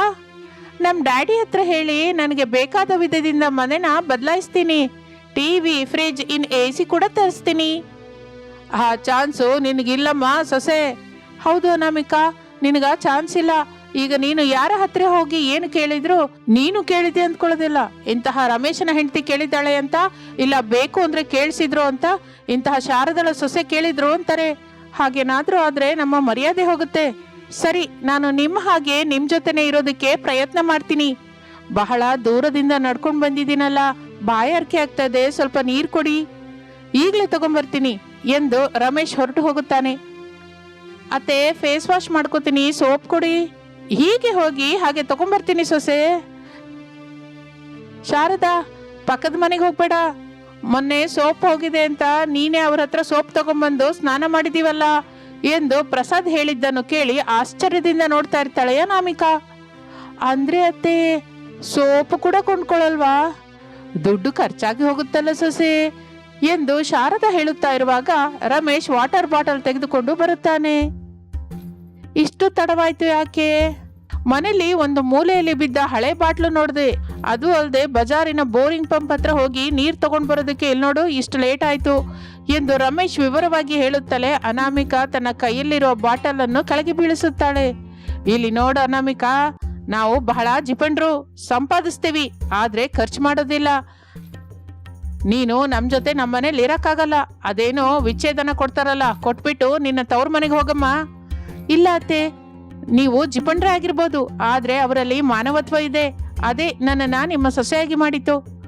ನಮ್ಮ ಡ್ಯಾಡಿ ಹತ್ರ ಹೇಳಿ, ನನಗೆ ಬೇಕಾದ ವಿಧದಿಂದ ಮನೇನ ಬದಲಾಯಿಸ್ತೀನಿ. TV fridge, in A C ಕೂಡ ತರಿಸ್ತೀನಿ. ಆ ಚಾನ್ಸು ನಿನಗಿಲ್ಲಮ್ಮ ಸೊಸೆ. ಹೌದು ಅನಾಮಿಕಾ, ನಿನಗ ಚಾನ್ಸ್ ಇಲ್ಲ. ಈಗ ನೀನು ಯಾರ ಹತ್ರ ಹೋಗಿ ಏನು ಕೇಳಿದ್ರು ನೀನು ಕೇಳಿದೆ ಅಂದ್ಕೊಳ್ಳೋದಿಲ್ಲ. ಇಂತಹ ರಮೇಶನ ಹೆಂಡತಿ ಕೇಳಿದ್ದಾಳೆ ಅಂತ, ಇಲ್ಲ ಬೇಕು ಅಂದ್ರೆ ಕೇಳಿಸಿದ್ರು ಅಂತ, ಇಂತಹ ಶಾರದಳ ಸೊಸೆ ಕೇಳಿದ್ರು ಅಂತಾರೆ. ಹಾಗೇನಾದ್ರೂ ಆದ್ರೆ ನಮ್ಮ ಮರ್ಯಾದೆ ಹೋಗುತ್ತೆ. ಸರಿ, ನಾನು ನಿಮ್ಮ ಹಾಗೆ ನಿಮ್ ಜೊತೆನೆ ಇರೋದಕ್ಕೆ ಪ್ರಯತ್ನ ಮಾಡ್ತೀನಿ. ಬಹಳ ದೂರದಿಂದ ನಡ್ಕೊಂಡು ಬಂದಿದ್ದೀನಲ್ಲ, ಬಾಯಾರಿಕೆ ಆಗ್ತದೆ ಸ್ವಲ್ಪ ನೀರು ಕೊಡಿ. ಈಗಲೇ ತಗೊಂಬರ್ತೀನಿ. ಎಂದು ರಮೇಶ್ ಹೊರಟು ಹೋಗುತ್ತಾನೆ. ಅತ್ತೆ ಫೇಸ್ ವಾಶ್ ಮಾಡ್ಕೋತೀನಿ ಸೋಪ್ ಕೊಡಿ. ಹೀಗೆ ಹೋಗಿ ಹಾಗೆ ತಗೊಂಬರ್ತೀನಿ ಸೊಸೆ. ಶಾರದಾ, ಪಕ್ಕದ ಮನೆಗೆ ಹೋಗ್ಬೇಡ. ಮೊನ್ನೆ ಸೋಪ್ ಹೋಗಿದೆ ಅಂತ ನೀನೇ ಅವ್ರ ಹತ್ರ ಸೋಪ್ ತಗೊಂಬಂದು ಸ್ನಾನ ಮಾಡಿದೀವಲ್ಲ ಎಂದು ಪ್ರಸಾದ್ ಹೇಳಿದ್ದನ್ನು ಕೇಳಿ ಆಶ್ಚರ್ಯದಿಂದ ನೋಡ್ತಾ ಇರ್ತಾಳೆ ಅನಾಮಿಕಾ. ಅಂದ್ರೆ ಅತ್ತೆ ಸೋಪ್ ಕೂಡ ಕೊಂಡ್ಕೊಳ್ಳಲ್ವಾ ದುಡ್ಡು ಖರ್ಚಾಗಿ ಹೋಗುತ್ತಲ್ಲ ಸೊಸೆ. ಎಂದು ಶಾರದಾ ಹೇಳುತ್ತಾ ಇರುವಾಗ ರಮೇಶ್ ವಾಟರ್ ಬಾಟಲ್ ತೆಗೆದುಕೊಂಡು ಬರುತ್ತಾನೆ. ಇಷ್ಟು ತಡವಾಯ್ತು ಯಾಕೆ? ಮನೆಯಲ್ಲಿ ಒಂದು ಮೂಲೆಯಲ್ಲಿ ಬಿದ್ದ ಹಳೆ ಬಾಟ್ಲು ನೋಡಿದೆ. ಅದು ಅಲ್ಲದೆ ಬಜಾರಿನ ಬೋರಿಂಗ್ ಪಂಪ್ ಹತ್ರ ಹೋಗಿ ನೀರು ತಗೊಂಡು ಬರೋದಕ್ಕೆ ಇಲ್ಲಿ ನೋಡು, ಇಷ್ಟು ಲೇಟ್ ಆಯ್ತು ಎಂದು ರಮೇಶ್ ವಿವರವಾಗಿ ಹೇಳುತ್ತಲೇ ಅನಾಮಿಕಾ ತನ್ನ ಕೈಯಲ್ಲಿರುವ ಬಾಟಲ್ ಅನ್ನು ಕೆಳಗೆ ಬೀಳಿಸುತ್ತಾಳೆ. ಇಲ್ಲಿ ನೋಡು ಅನಾಮಿಕಾ, ನಾವು ಬಹಳ ಜಿಪಂಡ್ರು, ಸಂಪಾದಿಸ್ತೀವಿ, ಆದರೆ ಖರ್ಚು ಮಾಡೋದಿಲ್ಲ. ನೀನು ನಮ್ಮ ಜೊತೆ ನಮ್ಮನೇಲಿ ಇರೋಕ್ಕಾಗಲ್ಲ. ಅದೇನೋ ವಿಚ್ಛೇದನ ಕೊಡ್ತಾರಲ್ಲ, ಕೊಟ್ಬಿಟ್ಟು ನಿನ್ನ ತವ್ರ ಮನೆಗೆ ಹೋಗಮ್ಮ. ಇಲ್ಲ ಅತ್ತೆ, ನೀವು ಜಿಪಂಡ್ರೆ ಆಗಿರ್ಬೋದು, ಆದ್ರೆ ಅವರಲ್ಲಿ ಮಾನವತ್ವ ಇದೆ. ಅದೇ ನನ್ನನ್ನು ನಿಮ್ಮ ಸೊಸೆಯಾಗಿ ಮಾಡಿತು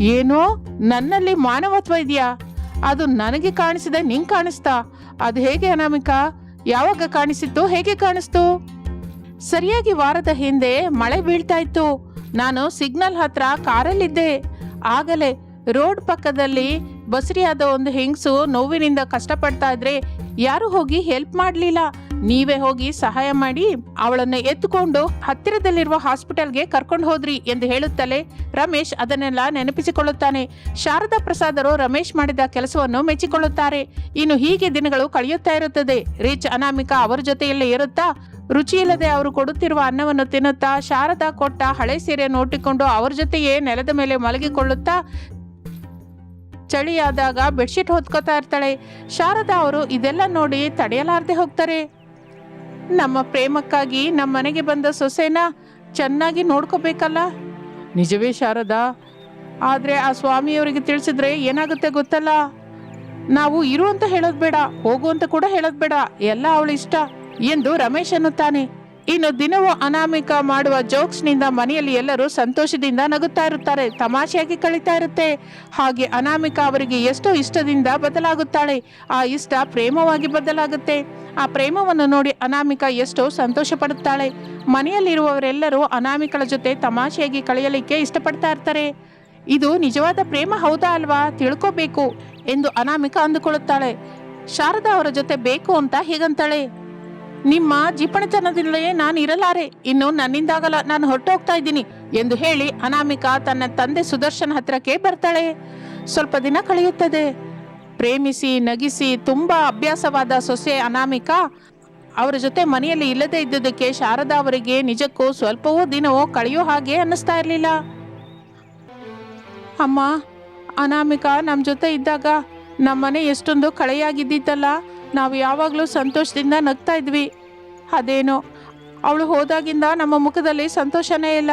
ಏನೋ ನನ್ನಲ್ಲಿ ಮಾನವತ್ವ ಇದೆಯಾ? ಅದು ನನಗೆ ಕಾಣಿಸಿದೆ ನಿಂಗೆ ಕಾಣಿಸ್ತಾ? ಅದು ಹೇಗೆ ಅನಾಮಿಕ? ಯಾವಾಗ ಕಾಣಿಸಿತ್ತು, ಹೇಗೆ ಕಾಣಿಸ್ತು? ಸರಿಯಾಗಿ ವಾರದ ಹಿಂದೆ ಮಳೆ ಬೀಳ್ತಾ ಇತ್ತು. ನಾನು ಸಿಗ್ನಲ್ ಹತ್ರ ಕಾರಲ್ಲಿದ್ದೆ. ಆಗಲೇ ರೋಡ್ ಪಕ್ಕದಲ್ಲಿ ಬಸರಿಯಾದ ಒಂದು ಹೆಂಗಸು ನೋವಿನಿಂದ ಕಷ್ಟಪಡ್ತಾ ಇದ್ರೆ ಯಾರು ಹೋಗಿ ಹೆಲ್ಪ್ ಮಾಡಲಿಲ್ಲ. ನೀವೇ ಹೋಗಿ ಸಹಾಯ ಮಾಡಿ ಅವಳನ್ನು ಎತ್ತುಕೊಂಡು ಹತ್ತಿರದಲ್ಲಿರುವ ಹಾಸ್ಪಿಟಲ್ಗೆ ಕರ್ಕೊಂಡು ಹೋದ್ರಿ ಎಂದು ಹೇಳುತ್ತಲೇ ರಮೇಶ್ ಅದನ್ನೆಲ್ಲ ನೆನಪಿಸಿಕೊಳ್ಳುತ್ತಾನೆ. ಶಾರದಾ ಪ್ರಸಾದರು ರಮೇಶ್ ಮಾಡಿದ ಕೆಲಸವನ್ನು ಮೆಚ್ಚಿಕೊಳ್ಳುತ್ತಾರೆ. ಇನ್ನು ಹೀಗೆ ದಿನಗಳು ಕಳೆಯುತ್ತಾ ಇರುತ್ತದೆ. ರಿಚ್ ಅನಾಮಿಕಾ ಅವರ ಜೊತೆಯಲ್ಲೇ ಇರುತ್ತಾ ರುಚಿಯಿಲ್ಲದೆ ಅವರು ಕೊಡುತ್ತಿರುವ ಅನ್ನವನ್ನು ತಿನ್ನುತ್ತಾ ಶಾರದಾ ಕೊಟ್ಟ ಹಳೆ ಸೀರೆ ಒಟ್ಟಿಕೊಂಡು ಅವರ ಜೊತೆಯೇ ನೆಲದ ಮೇಲೆ ಮಲಗಿಕೊಳ್ಳುತ್ತಾ ಚಳಿಯಾದಾಗ ಬೆಡ್ಶೀಟ್ ಹೊತ್ಕೋತಾ ಇರ್ತಾಳೆ. ಶಾರದಾ ಅವರು ಇದೆಲ್ಲ ನೋಡಿ ತಡೆಯಲಾರದೆ ಹೋಗ್ತಾರೆ. ನಮ್ಮ ಪ್ರೇಮಕ್ಕಾಗಿ ನಮ್ಮ ಮನೆಗೆ ಬಂದ ಸೊಸೆನ ಚೆನ್ನಾಗಿ ನೋಡ್ಕೋಬೇಕಲ್ಲ? ನಿಜವೇ ಶಾರದಾ? ಆದರೆ ಆ ಸ್ವಾಮಿಯವರಿಗೆ ತಿಳಿಸಿದ್ರೆ ಏನಾಗುತ್ತೆ ಗೊತ್ತಲ್ಲ? ನಾವು ಇರು ಅಂತ ಹೇಳೋದು ಬೇಡ, ಹೋಗು ಅಂತ ಕೂಡ ಹೇಳೋದು ಬೇಡ. ಎಲ್ಲ ಅವಳು ಇಷ್ಟ. ಎಂದು ರಮೇಶ್ ಅನ್ನುತ್ತಾನೆ. ಇನ್ನು ದಿನವೂ ಅನಾಮಿಕ ಮಾಡುವ ಜೋಕ್ಸ್ನಿಂದ ಮನೆಯಲ್ಲಿ ಎಲ್ಲರೂ ಸಂತೋಷದಿಂದ ನಗುತ್ತಾ ಇರುತ್ತಾರೆ, ತಮಾಷೆಯಾಗಿ ಕಳೀತಾ ಇರುತ್ತೆ. ಹಾಗೆ ಅನಾಮಿಕ ಅವರಿಗೆ ಎಷ್ಟೋ ಇಷ್ಟದಿಂದ ಬದಲಾಗುತ್ತಾಳೆ. ಆ ಇಷ್ಟ ಪ್ರೇಮವಾಗಿ ಬದಲಾಗುತ್ತೆ. ಆ ಪ್ರೇಮವನ್ನು ನೋಡಿ ಅನಾಮಿಕ ಎಷ್ಟೋ ಸಂತೋಷ ಪಡುತ್ತಾಳೆ ಮನೆಯಲ್ಲಿರುವವರೆಲ್ಲರೂ ಅನಾಮಿಕಳ ಜೊತೆ ತಮಾಷೆಯಾಗಿ ಕಳೆಯಲಿಕ್ಕೆ ಇಷ್ಟಪಡ್ತಾ ಇರ್ತಾರೆ. ಇದು ನಿಜವಾದ ಪ್ರೇಮ ಹೌದಾ ಅಲ್ವಾ? ತಿಳ್ಕೋಬೇಕು ಎಂದು ಅನಾಮಿಕ ಅಂದುಕೊಳ್ಳುತ್ತಾಳೆ. ಶಾರದಾ ಅವರ ಜೊತೆ ಬೇಕು ಅಂತ ಹೀಗಂತಾಳೆ? ನಿಮ್ಮ ಜಿಪಣತನದಿಂದಲೇ ನಾನು ಇರಲಾರೆ. ಇನ್ನು ನನ್ನಿಂದಾಗಲ್ಲ ನಾನು ಹೊರಟೋಗ್ತಾ ಇದ್ದೀನಿ ಎಂದು ಹೇಳಿ ಅನಾಮಿಕಾ ತನ್ನ ತಂದೆ ಸುದರ್ಶನ್ ಹತ್ರಕ್ಕೆ ಬರ್ತಾಳೆ. ಸ್ವಲ್ಪ ದಿನ ಕಳೆಯುತ್ತದೆ. ಪ್ರೇಮಿಸಿ, ನಗಿಸಿ, ತುಂಬಾ ಅಭ್ಯಾಸವಾದ ಸೊಸೆ ಅನಾಮಿಕಾ ಅವರ ಜೊತೆ ಮನೆಯಲ್ಲಿ ಇಲ್ಲದೆ ಇದ್ದುದಕ್ಕೆ ಶಾರದಾ ಅವರಿಗೆ ನಿಜಕ್ಕೂ ಸ್ವಲ್ಪವೂ ದಿನವೋ ಕಳೆಯೋ ಹಾಗೆ ಅನ್ನಿಸ್ತಾ ಇರಲಿಲ್ಲ. ಅಮ್ಮ, ಅನಾಮಿಕಾ ನಮ್ಮ ಜೊತೆ ಇದ್ದಾಗ ನಮ್ಮನೆ ಎಷ್ಟೊಂದು ಕಳೆಯಾಗಿದ್ದಿತ್ತಲ್ಲ. ನಾವು ಯಾವಾಗಲೂ ಸಂತೋಷದಿಂದ ನಗ್ತಾ ಇದ್ವಿ. ಅದೇನೋ, ಅವಳು ಹೋದಾಗಿಂದ ನಮ್ಮ ಮುಖದಲ್ಲಿ ಸಂತೋಷನೇ ಇಲ್ಲ.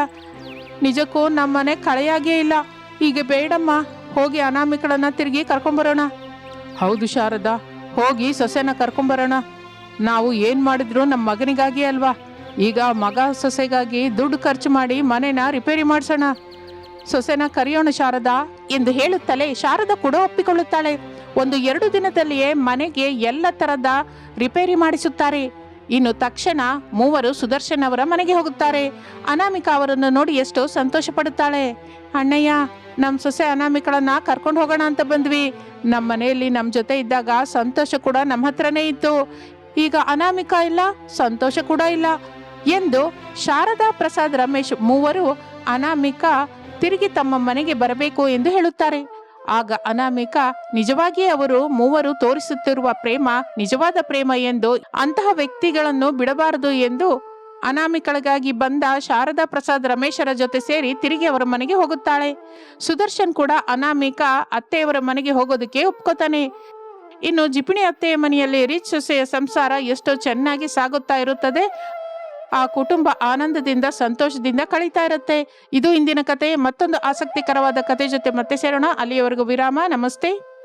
ನಿಜಕ್ಕೂ ನಮ್ಮನೆ ಕಳೆಯಾಗೇ ಇಲ್ಲ. ಹೀಗೆ ಬೇಡಮ್ಮ, ಹೋಗಿ ಅನಾಮಿಕಳನ್ನ ತಿರುಗಿ ಕರ್ಕೊಂಬರೋಣ. ಹೌದು ಶಾರದಾ, ಹೋಗಿ ಸೊಸೆನ ಕರ್ಕೊಂಬರೋಣ. ನಾವು ಏನು ಮಾಡಿದ್ರು ನಮ್ಮ ಮಗನಿಗಾಗಿ ಅಲ್ವಾ? ಈಗ ಮಗ ಸೊಸೆಗಾಗಿ ದುಡ್ಡು ಖರ್ಚು ಮಾಡಿ ಮನೆನ ರಿಪೇರಿ ಮಾಡಿಸೋಣ. ಸೊಸೆನ ಕರೆಯೋಣ ಶಾರದಾ, ಎಂದು ಹೇಳುತ್ತಲೇ ಶಾರದಾ ಕೂಡ ಒಪ್ಪಿಕೊಳ್ಳುತ್ತಾಳೆ. ಒಂದು ಎರಡು ದಿನದಲ್ಲಿಯೇ ಮನೆಗೆ ಎಲ್ಲ ಥರದ ರಿಪೇರಿ ಮಾಡಿಸುತ್ತಾರೆ. ಇನ್ನು ತಕ್ಷಣ ಮೂವರು ಸುದರ್ಶನ್ ಅವರ ಮನೆಗೆ ಹೋಗುತ್ತಾರೆ. ಅನಾಮಿಕಾ ಅವರನ್ನು ನೋಡಿ ಎಷ್ಟೋ ಸಂತೋಷ ಪಡುತ್ತಾಳೆ ಅಣ್ಣಯ್ಯ ನಮ್ಮ ಸೊಸೆ ಅನಾಮಿಕಳನ್ನ ಕರ್ಕೊಂಡು ಹೋಗೋಣ ಅಂತ ಬಂದ್ವಿ. ನಮ್ಮ ಮನೆಯಲ್ಲಿ ನಮ್ಮ ಜೊತೆ ಇದ್ದಾಗ ಸಂತೋಷ ಕೂಡ ನಮ್ಮ ಹತ್ರನೇ ಇತ್ತು. ಈಗ ಅನಾಮಿಕಾ ಇಲ್ಲ, ಸಂತೋಷ ಕೂಡ ಇಲ್ಲ ಎಂದು ಶಾರದಾ ಪ್ರಸಾದ್ ರಮೇಶ್ ಮೂವರು ಅನಾಮಿಕಾ ತಿರುಗಿ ತಮ್ಮ ಮನೆಗೆ ಬರಬೇಕು ಎಂದು ಹೇಳುತ್ತಾರೆ. ಆಗ ಅನಾಮಿಕ, ನಿಜವಾಗಿಯೇ ಅವರು ಮೂವರು ತೋರಿಸುತ್ತಿರುವ ಪ್ರೇಮ ನಿಜವಾದ ಪ್ರೇಮ ಎಂದು ಅಂತಹ ವ್ಯಕ್ತಿಗಳನ್ನು ಬಿಡಬಾರದು ಎಂದು ಅನಾಮಿಕಳಿಗಾಗಿ ಬಂದ ಶಾರದಾ ಪ್ರಸಾದ್ ರಮೇಶರ ಜೊತೆ ಸೇರಿ ತಿರುಗಿ ಅವರ ಮನೆಗೆ ಹೋಗುತ್ತಾಳೆ. ಸುದರ್ಶನ್ ಕೂಡ ಅನಾಮಿಕ ಅತ್ತೆಯವರ ಮನೆಗೆ ಹೋಗೋದಕ್ಕೆ ಒಪ್ಕೋತಾನೆ. ಇನ್ನು ಜಿಪಿಣಿ ಅತ್ತೆಯ ಮನೆಯಲ್ಲಿ ರಿಚ್ ಸೊಸೆಯ ಸಂಸಾರ ಎಷ್ಟೋ ಚೆನ್ನಾಗಿ ಸಾಗುತ್ತಾ ಇರುತ್ತದೆ. ಆ ಕುಟುಂಬ ಆನಂದದಿಂದ, ಸಂತೋಷದಿಂದ ಕಳೀತಾ ಇರುತ್ತೆ. ಇದು ಇಂದಿನ ಕತೆ. ಮತ್ತೊಂದು ಆಸಕ್ತಿಕರವಾದ ಕತೆ ಜೊತೆ ಮತ್ತೆ ಸೇರೋಣ. ಅಲ್ಲಿಯವರೆಗೂ ವಿರಾಮ. ನಮಸ್ತೆ.